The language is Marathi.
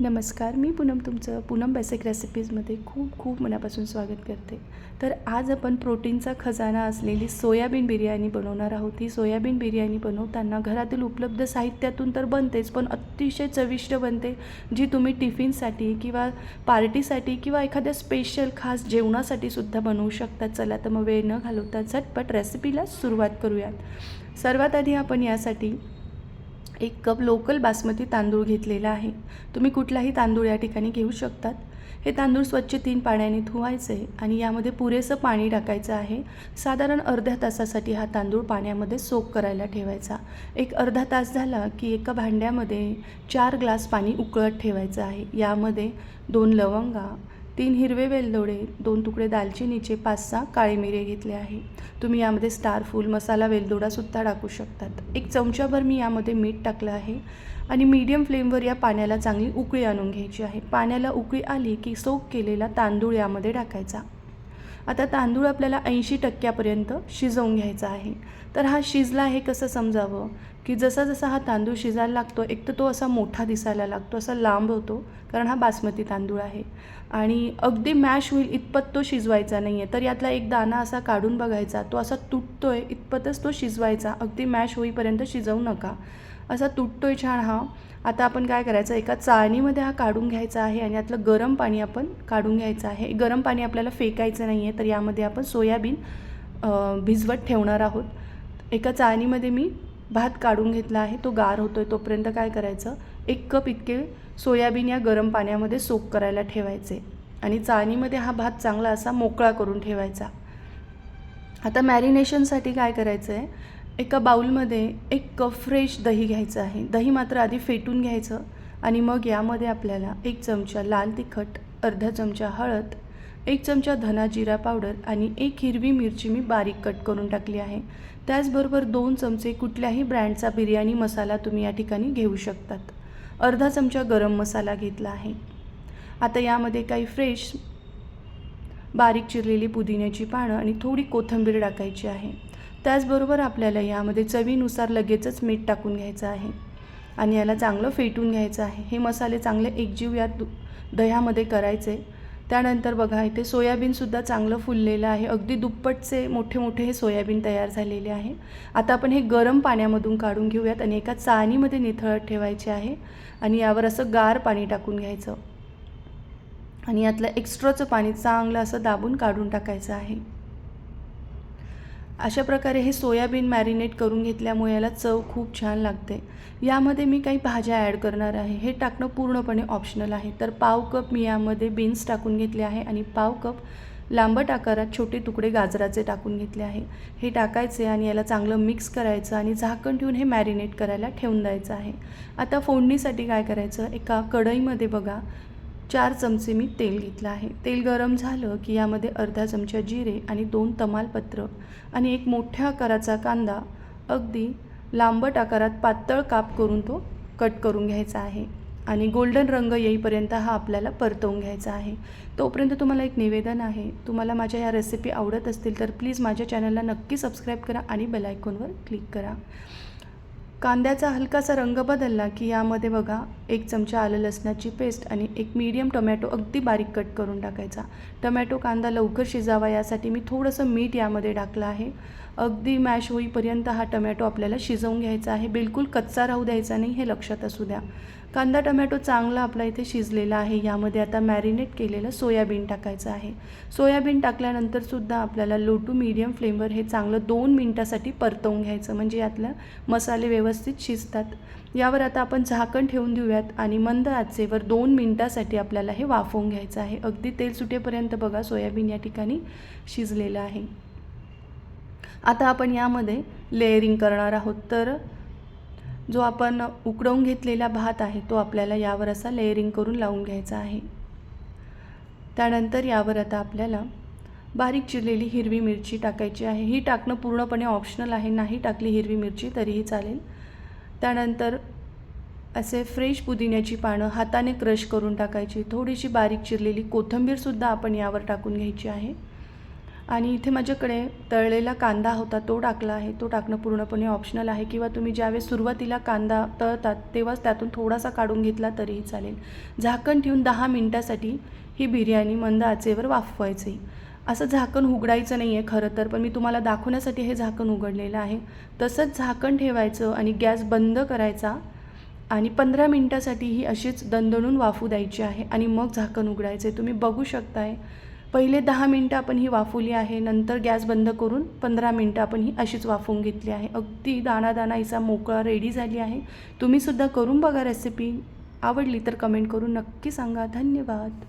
नमस्कार मी पूनम तुमचं पूनम बेसिक रेसिपीजमध्ये खूप खूप मनापासून स्वागत करते. तर आज आपण प्रोटीनचा खजाना असलेली सोयाबीन बिर्याणी बनवणार आहोत. ही सोयाबीन बिर्याणी बनवताना घरातील उपलब्ध साहित्यातून तर बनतेच पण अतिशय चविष्ट बनते जी तुम्ही टिफिनसाठी किंवा पार्टीसाठी किंवा एखाद्या स्पेशल खास जेवणासाठी सुद्धा बनवू शकता. चला तर मग वेळ न घालवता झटपट रेसिपीला सुरुवात करूयात. सर्वात आधी आपण यासाठी एक कप लोकल बासमती तांदूळ घेतलेला आहे. तुम्ही कुठलाही तांदूळ या ठिकाणी घेऊ शकतात. हे तांदूळ स्वच्छ तीन पाण्याने धुवायचे आणि यामध्ये पुरेसं पाणी टाकायचं आहे. साधारण अर्ध्या तासासाठी हा तांदूळ पाण्यामध्ये सोक करायला ठेवायचा. एक अर्धा तास झाला की एका भांड्यामध्ये चार ग्लास पाणी उकळत ठेवायचं आहे. यामध्ये दोन लवंगा तीन हिरवे वेलदोडे दोन तुकडे दालचिनीचे पाच सहा काळे मिरे घेतले आहे. तुम्ही यामध्ये स्टार फूल मसाला वेलदोडासुद्धा टाकू शकतात. एक चमचाभर मी यामध्ये मीठ टाकलं आहे आणि मीडियम फ्लेमवर या पाण्याला चांगली उकळी आणून घ्यायची आहे. पाण्याला उकळी आली की सोक केलेला तांदूळ यामध्ये टाकायचा. आता तांदूळ आपल्याला ऐंशी टक्क्यापर्यंत शिजवून घ्यायचा आहे. तर हा शिजला आहे कसं समजावं? की जसा जसा हा तांदूळ शिजायला लागतो एक तर तो असा मोठा दिसायला लागतो असा लांब होतो कारण हा बासमती तांदूळ आहे. आणि अगदी मॅश होईल इतपत तो शिजवायचा नाही आहे तर यातला एक दाणा असा काढून बघायचा तो असा तुटतो आहे इतपतच तो शिजवायचा. अगदी मॅश होईपर्यंत शिजवू नका. असा तुटतो आहे छान हा. आता आपण काय करायचं एका चाळणीमध्ये हा काढून घ्यायचा आहे आणि यातलं गरम पाणी आपण काढून घ्यायचं आहे. गरम पाणी आपल्याला फेकायचं नाही आहे तर यामध्ये आपण सोयाबीन भिजवत ठेवणार आहोत. एका चाळणीमध्ये मी भात काढून घेतला आहे तो गार होतो आहे तोपर्यंत काय करायचं एक कप इतके सोयाबीन या गरम पाण्यामध्ये सोक करायला ठेवायचे. आणि चाळणीमध्ये हा भात चांगला असा मोकळा करून ठेवायचा. आता मॅरिनेशनसाठी काय करायचं आहे एका बाऊलमध्ये एक कप फ्रेश दही घ्यायचं आहे. दही मात्र आधी फेटून घ्यायचं आणि मग यामध्ये आपल्याला एक चमचा लाल तिखट अर्धा चमचा हळद एक चमचा धना जिरा पावडर आणि एक हिरवी मिरची मी बारीक कट करून टाकली आहे. त्याचबरोबर दोन चमचे कुठल्याही ब्रँडचा बिर्याणी मसाला तुम्ही या ठिकाणी घेऊ शकतात. अर्धा चमचा गरम मसाला घेतला आहे. आता यामध्ये काही फ्रेश बारीक चिरलेली पुदिन्याची पानं आणि थोडी कोथिंबीर टाकायची आहे. त्याचबरोबर आपल्याला यामध्ये चवीनुसार लगेचच मीठ टाकून घ्यायचं आहे. आणि याला चांगलं फेटून घ्यायचं आहे. हे मसाले चांगले एकजीव यात दह्यामध्ये करायचे. त्यानंतर बघा इथे सोयाबीनसुद्धा चांगलं फुललेलं आहे. अगदी दुप्पटचे मोठे मोठे हे सोयाबीन तयार झालेले आहे. आता आपण हे गरम पाण्यामधून काढून घेऊयात आणि एका चाळणीमध्ये निथळत ठेवायचे आहे आणि यावर असं गार पाणी टाकून घ्यायचं. आणि यातलं एक्स्ट्राचं पाणी चांगलं असं दाबून काढून टाकायचं आहे. अशा प्रकारे हे सोयाबीन मॅरिनेट करून घेतल्यामुळे याला चव खूप छान लागते. यामध्ये मी काही भाज्या ॲड करणार आहे. हे टाकणं पूर्णपणे ऑप्शनल आहे. तर पाव कप मी यामध्ये बीन्स टाकून घेतले आहे आणि पाव कप लांबट आकारात छोटे तुकडे गाजराचे टाकून घेतले आहे. हे टाकायचे आणि याला चांगलं मिक्स करायचं आणि झाकण ठेवून हे मॅरिनेट करायला ठेवून द्यायचं आहे. आता फोडणीसाठी काय करायचं? एका कढईमध्ये बघा. चार चमचे मी तेल घेतलं आहे. तेल गरम झालं की यामध्ये अर्धा चमचा जिरे आणि दोन तमालपत्र आणि एक मोठ्या आकाराचा कांदा अगदी लांबट आकारात पातळ काप करून तो कट करून घ्यायचा आहे आणि गोल्डन रंग येईपर्यंत हा आपल्याला परतवून घ्यायचा आहे. तोपर्यंत तुम्हाला एक निवेदन आहे. तुम्हाला माझ्या ह्या रेसिपी आवडत असतील तर प्लीज माझ्या चॅनलला नक्की सबस्क्राईब करा आणि बेलायकॉनवर क्लिक करा. कांद्याचा हलकासा रंग बदलला की यामध्ये बघा एक चमचा आलं लसणाची पेस्ट आणि एक मीडियम टोमॅटो अगदी बारीक कट करून टाकायचा. टोमॅटो कांदा लवकर शिजावा यासाठी मी थोडंसं मीठ यामध्ये टाकलं आहे. अगदी मॅश होईपर्यंत हा टोमॅटो आपल्याला शिजवून घ्यायचा आहे. बिलकुल कच्चा राहू द्यायचा नाही हे लक्षात असू द्या. कांदा टमॅटो चांगला आपला इथे शिजलेला आहे. यामध्ये आता मॅरिनेट केलेलं सोयाबीन टाकायचं आहे. सोयाबीन टाकल्यानंतरसुद्धा आपल्याला लो टू मीडियम फ्लेमवर हे चांगलं दोन मिनटासाठी परतवून घ्यायचं. म्हणजे यातलं मसाले व्यवस्थित शिजतात. यावर आता आपण झाकण ठेवून देऊयात आणि मंद आचेवर दोन मिनटासाठी आपल्याला हे वाफवून घ्यायचं आहे. अगदी तेल सुटेपर्यंत बघा सोयाबीन या ठिकाणी शिजलेलं आहे. आता आपण यामध्ये लेअरिंग करणार आहोत. तर जो आपण उकडवून घेतलेला भात आहे तो आपल्याला यावर असा लेअरिंग करून लावून घ्यायचा आहे. त्यानंतर यावर आता आपल्याला बारीक चिरलेली हिरवी मिरची टाकायची आहे. ही टाकणं पूर्णपणे ऑप्शनल आहे. नाही टाकली हिरवी मिरची तरीही चालेल. त्यानंतर असे फ्रेश पुदिन्याची पानं हाताने क्रश करून टाकायची. थोडीशी बारीक चिरलेली कोथिंबीरसुद्धा आपण यावर टाकून घ्यायची आहे. आणि इथे माझ्याकडे तळलेला कांदा होता तो टाकला आहे. तो टाकणं पूर्णपणे ऑप्शनल आहे. किंवा तुम्ही ज्यावेळेस सुरुवातीला कांदा तळतात तेव्हाच त्यातून थोडासा काढून घेतला तरीही चालेल. झाकण ठेवून दहा मिनटासाठी ही बिर्याणी मंद आचेवर वाफवायची. असं झाकण उघडायचं नाही आहे खरं तर पण मी तुम्हाला दाखवण्यासाठी हे झाकण उघडलेलं आहे. तसंच झाकण ठेवायचं आणि गॅस बंद करायचा आणि पंधरा मिनटासाठी ही अशीच दणदणून वाफू द्यायची आहे आणि मग झाकण उघडायचे तुम्ही बघू शकताय पहिले दहा मिनटं आपण ही वाफवली आहे नंतर गॅस बंद करून पंधरा मिनटं आपण ही अशीच वाफवून घेतली आहे. अगदी दाणा दाणा हिचा मोकळा रेडी झाली आहे. तुम्हीसुद्धा करून बघा रेसिपी आवडली तर कमेंट करून नक्की सांगा. धन्यवाद.